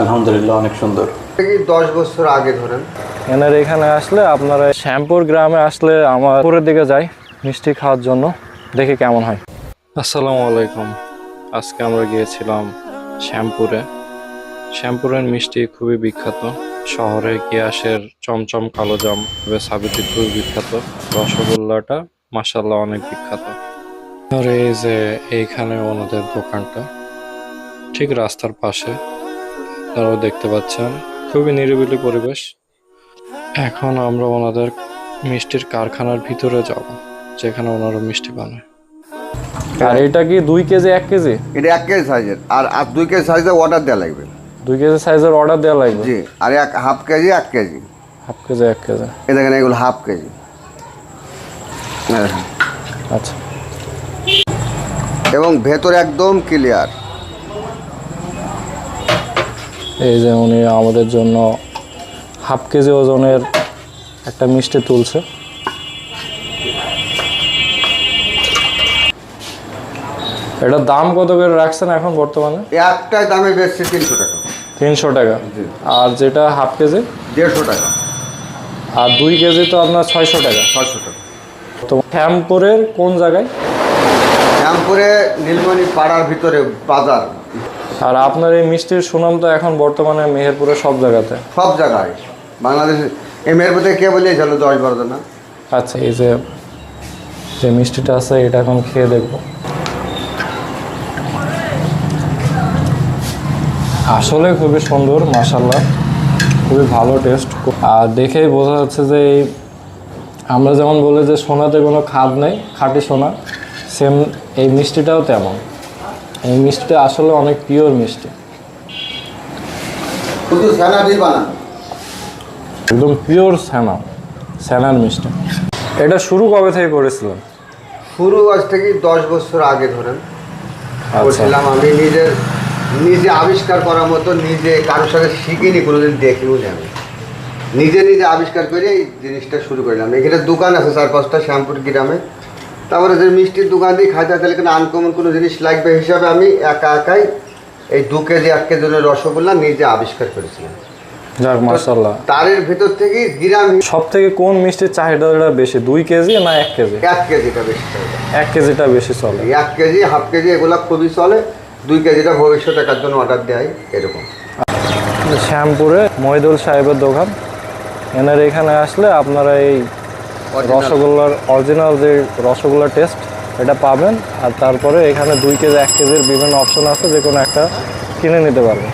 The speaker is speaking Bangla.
আলহামদুলিল্লাহ অনেক সুন্দর। দশ বছর আগে ধরেন? এনার এখানে আসলে আপনারা শ্যামপুর গ্রামে আসলে আমার উপরের দিকে যাই মিষ্টি খাওয়ার জন্য। দেখি কেমন হয়। আসসালামু আলাইকুম। আজকে আমরা গিয়েছিলাম শ্যামপুরে। শ্যামপুরের মিষ্টি খুবই বিখ্যাত। শহরে গিয়াসের চমচম কালোজাম তবে সাবিত্রী খুবই বিখ্যাত। রসগোল্লাটা মাসাল্লাহ অনেক বিখ্যাত। আর এই যে এইখানে ওনাদের দোকানটা ঠিক রাস্তার পাশে। আপনারাও দেখতে পাচ্ছেন। খুবই নিরিবিলি পরিবেশ। এখন আমরা ওনাদের মিষ্টির কারখানার ভিতরে যাব যেখানে ওনারা মিষ্টি বানায়। আর এটা কি দুই কেজি এক কেজি? এটা এক কেজি সাইজের। আর আর দুই কেজি সাইজের অর্ডার দেওয়া লাগবে। দুই কেজি সাইজের অর্ডার দেওয়া লাগবে? জি আর এক হাফ কেজি এক কেজি। হাফ কেজি এক কেজি। এ দেখেন এগুলো হাফ কেজি। হ্যাঁ। আচ্ছা। এবং ভেতরে একদম ক্লিয়ার এই যে উনি আমাদের জন্য হাফ কেজি ওজনের একটা মিষ্টি তুলছে। এটার দাম কত করে রাখছেন এখন বর্তমানে? একটাই দামে বেচছে তিনশো টাকা। তিনশো টাকা। জি। আর যেটা হাফ কেজি? দেড়শো টাকা। আর দুই কেজি তো আপনার ছয়শো টাকা। ছয়শো টাকা। তো শ্যামপুরের কোন জায়গায়? শ্যামপুরে নীলমণি পাড়ার ভিতরে বাজার। আর আপনার এই মিষ্টির সুনাম তো এখন বর্তমানে মেহেরপুরে সব জায়গাতে। সব জায়গায়। বাংলাদেশ এই মধ্যে কে বলে ছিল দশ বারো না? আচ্ছা এই যে যে মিষ্টিটা আছে এটা এখন খেয়ে দেখব। আসলে খুবই সুন্দর মাসাল্লাহ খুবই ভালো টেস্ট আর দেখেই বোঝা যাচ্ছে যে এই আমরা যেমন বলি যে সোনাতে কোনো খাদ নেই খাঁটি সোনা সেম এই মিষ্টিটাও তেমন। এই মিষ্টিটা আসলে অনেক পিওর মিষ্টি। শুধু বানানো। একদম পিওর স্যানা স্যানার মিষ্টি। এটা শুরু কবে থেকে করেছিলেন? শুরু আজ থেকে দশ বছর আগে ধরেন। আচ্ছা। করছিলাম আমি নিজের নিজে আবিষ্কার করার মতো নিজে কারোর সাথে শিখিনি কোনোদিন দেখিও আমি। নিজে নিজে আবিষ্কার করে এই জিনিসটা শুরু করলাম। এখানে দোকান আছে চার পাঁচটা শ্যামপুর গ্রামে। তারপরে যে মিষ্টির দোকান দিয়ে খাইতে তাহলে কিন্তু আনকমন কোনো জিনিস লাগবে হিসাবে আমি একা একাই এই দু কেজি এক কেজি রসগোল্লা নিজে আবিষ্কার করেছিলাম। যাক মাসাল্লাহ তারের ভেতর থেকে গ্রাম সব থেকে কোন মিষ্টির চাহিদাটা বেশি দুই কেজি না এক কেজি? এক কেজিটা বেশি চলে। এক কেজিটা বেশি চলে। এক কেজি হাফ কেজি এগুলো খুবই চলে দুই কেজিটা ভবিষ্যৎ একার জন্য অর্ডার দেয় এরকম। শ্যামপুরে মহিদুল সাহেবের দোকান। এনার এখানে আসলে আপনারা এই রসগোল্লার অরিজিনাল যে রসগোল্লার টেস্ট এটা পাবেন। আর তারপরে এখানে দুই কেজি, এক কেজির বিভিন্ন অপশন আছে যে কোনো একটা কিনে নিতে পারবেন।